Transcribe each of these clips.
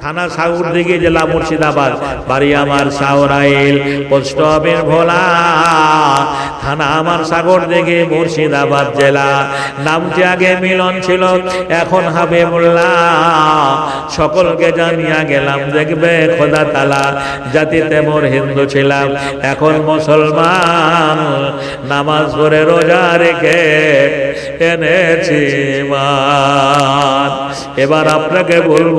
থানা সাউর দিকে জেলা মুর্শিদাবাদ বাড়ি আমার সাউরাইল পোস্ট অফিস ভোলা। থানা আমার সাগর দিকে মুর্শিদাবাদ জেলা। নামটি আগে মিলন ছিল, এখন হবে মোল্লা সকলকে জানিয়া গেলাম, দেখবে খোদা তালা জাতিতে মোর হিন্দু ছিলাম, এখন মুসলমান। নামাজ পড়ে রোজা রেখে এনেছি এবার আপনাকে বলব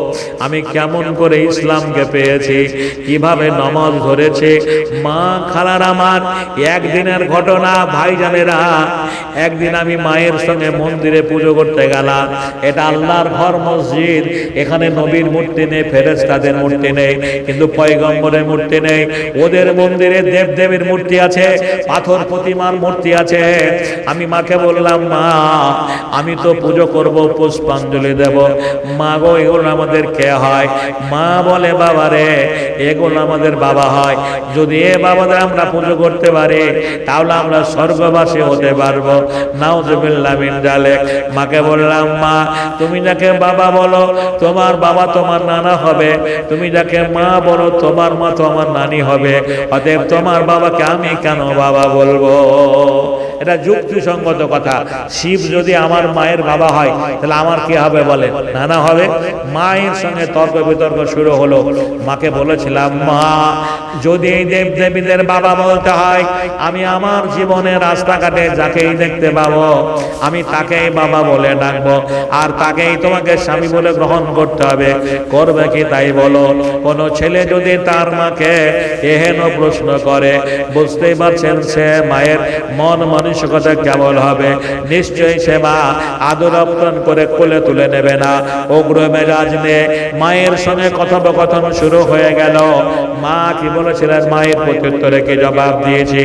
আমি কেমন করে ইসলামকে পেয়েছি, কীভাবে নমাজ ধরেছে। মা খালার আমার, একদিনের ঘটনা ভাইজানেরা, একদিন আমি মায়ের সঙ্গে মন্দিরে পুজো করতে গেলাম। এটা আল্লাহর ঘর মসজিদ, এখানে নবীর মূর্তি নেই ফেরেস্তাদের মূর্তি নেই, কিন্তু পয়গম্বরের মূর্তি নেই, ওদের মন্দিরে দেব দেবীর মূর্তি আছে, পাথর প্রতিমার মূর্তি আছে। আমি মাকে বললাম, মা, আমি তো পুজো করব, পুষ্পাঞ্জলি দেব। মা গো, এগুলো আমাদের কে হয়? মা বলে, বাবা রে, এগুলো আমাদের বাবা হয়। যদি এ বাবাদের আমরা পুজো করতে পারি, তাহলে আমরা স্বর্গবাসী হতে পারব। নাউজুবিল্লাহ মিন জালেক মাকে বললাম, মা, তুমি যাকে বাবা বলো, তোমার বাবা তোমার নানা হবে। তুমি যাকে মা বলো, তোমার মা তোমার নানি হবে। অতএব তোমার বাবাকে আমি কেন বাবা বলব? এটা যুক্তিসঙ্গত কথা। শিব যদি আমার মায়ের বাবা হয়, তাহলে আমার কি হবে বলে নানা হবে। মায়ের সঙ্গে তর্ক বিতর্ক শুরু হলো। মাকে বলেছিলাম, মা, যদি এই দেব দেবীদের বাবা বলতে হয়, আমি আমার জীবনে রাস্তাঘাটে যাকেই দেখতে পাবো, আমি তাকেই বাবা বলে ডাকবো, আর তাকেই তোমাকে স্বামী বলে গ্রহণ করতে হবে। করবে কি তাই বলো? কোন ছেলে যদি তার মাকে এহেন প্রশ্ন করে, বুঝতেই পারছেন সে মায়ের মন মানসিকতা কেমন হবে। নিশ্চয়ই সে মা আদর করে কোলে তুলে নেবে না। উগ্র মেজাজ নিয়ে মায়ের সঙ্গে কথোপকথন শুরু হয়ে গেল। মা কি বলেছিলেন? মায়ের প্রত্যুত্তরে কি জবাব দিয়েছে?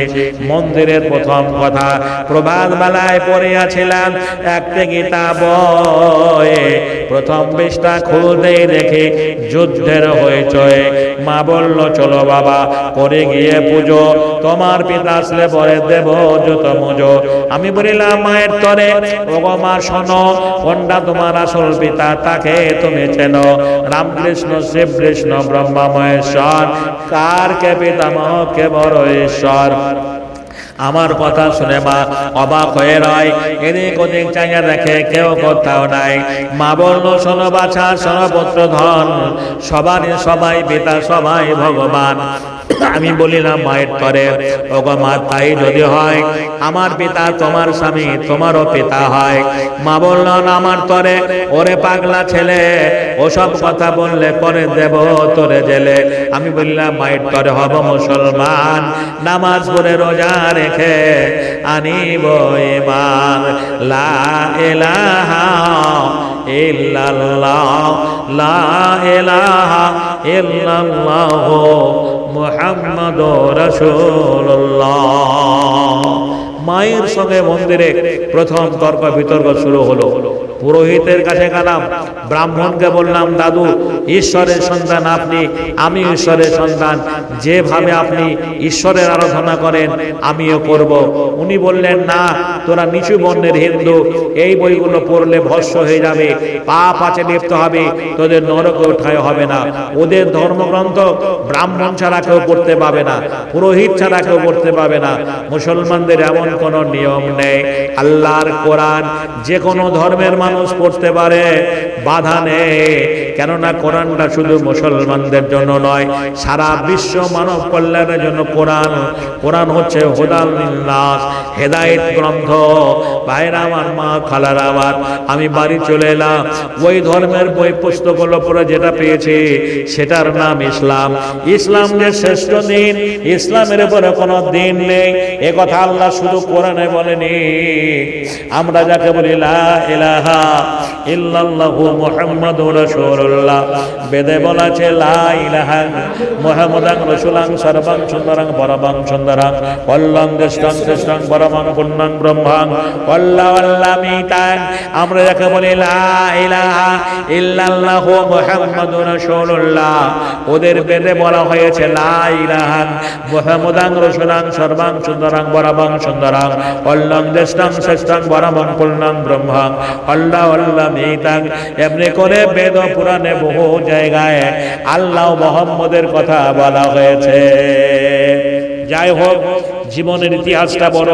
মন্দিরের প্রথম কথা প্রভাত বেলায় পড়িয়াছিলাম একটি গীতা বয়ে। প্রথম পৃষ্ঠা খুলতেই দেখি যুদ্ধের হইচয়ে মা বলল, চলো বাবা, করে গিয়ে পুজো। তোমার পিতা আসলে পরে দেব যত মুজো। আমি বলিলাম, মায়ের তরে? ওগো মা, শোনো কোনটা তোমার আসল পিতা, তাকে তুমি চেনো। রামকৃষ্ণ শিবকৃষ্ণ ব্রহ্মা মহেশ্বর। কার কে পিতামহ কে বড় ঈশ্বর? আমার কথা শুনে মা অবাক হয়ে রয়। এদিক ওদিক চাইয়া দেখে কেউ কোথাও নাই। মা বলল, শোনো বাছা, শোনো পুত্র ধন। সবারই সবাই পিতা, সবাই ভগবান। আমি বলিলাম, মায়ের তরে ওগো মা, তাই যদি হয়, আমার পিতা তোমার স্বামী, তোমারও পিতা হয়। মা বলল আমার তরে ওরে পাগলা ছেলে, ওসব কথা বললে পরে দেব তোরে জেলে। আমি বললাম, মায়ের তরে হব মুসলমান। নামাজ পড়ে রোজা রেখে আনিব ইমান লা ইলাহা ইল্লাল্লাহ মায়ের সঙ্গে মন্দিরে প্রথম তর্ক বিতর্ক শুরু হলো। পুরোহিতের কাছে গেলাম ব্রাহ্মণকে বললাম, দাদু, ঈশ্বরের সন্তান আপনি, আমি ঈশ্বরের সন্তান। যেভাবে আপনি ঈশ্বরের আরাধনা করেন, আমিও করব। উনি বললেন, না, তোরা নিচু বর্ণের হিন্দু, এই বইগুলো পড়লে ভস্য হয়ে যাবে, পাপ আছে লিপ্ত হবে, তোদের নরকে ওঠায় হবে না। ওদের ধর্মগ্রন্থ ব্রাহ্মণ ছাড়া কেউ পড়তে পাবে না, পুরোহিত ছাড়া কেউ পড়তে পাবে না। মুসলমানদের এমন কোনো নিয়ম নেই। আল্লাহর কোরআন যে কোনো ধর্মের মানুষ পড়তে পারে বাধা নেই। কেননা কোরআনটা শুধু মুসলমানদের জন্য নয়, সারা বিশ্ব মানব কল্যাণের জন্য কোরআন। কোরআন হচ্ছে হুদাল নাস হেদায়েত গ্রন্থ। ভাইরা আমার, মা খালার আমার, আমি বাড়ি চলে এলাম। ওই ধর্মের বই পুস্তকগুলো পড়ে যেটা পেয়েছি, সেটার নাম ইসলাম। ইসলাম যে শ্রেষ্ঠ দিন, ইসলামের উপরে কোনো দিন নেই। এ কথা আল্লাহ শুধু কোরআনে বলেনি। আমরা যাকে বলি লা ইলাহা ইল্লাল্লাহু মুহাম্মাদুর রাসূলুল্লাহ। বেদে বলা আছে লা ইলাহা মুহাম্মাদান রাসূলাং সর্বাং সুন্দরাং, পরমাং সুন্দরাং ব্রহ্মাং মিতাং আমরা যাকে বলি, লা ইলাহা ইল্লাল্লাহু মুহাম্মাদুর রাসূলুল্লাহ। ওদের বেদে বলা হয়েছে মুহাম্মাদান রাসূলাং সর্বাং সুন্দরাং, পরমাং সুন্দরাং কল্যাণ দেশাং শ্রেষ্ঠং, পরমাং পুণ্যাং ব্রহ্মাং আল্লাহ আল্লাহ মিতাং এমনি করে বেদ পুরাণে বহু জায়গায় আল্লাহ মোহাম্মদের কথা বলা হয়েছে। যাই হোক, জীবনের ইতিহাসটা বড়।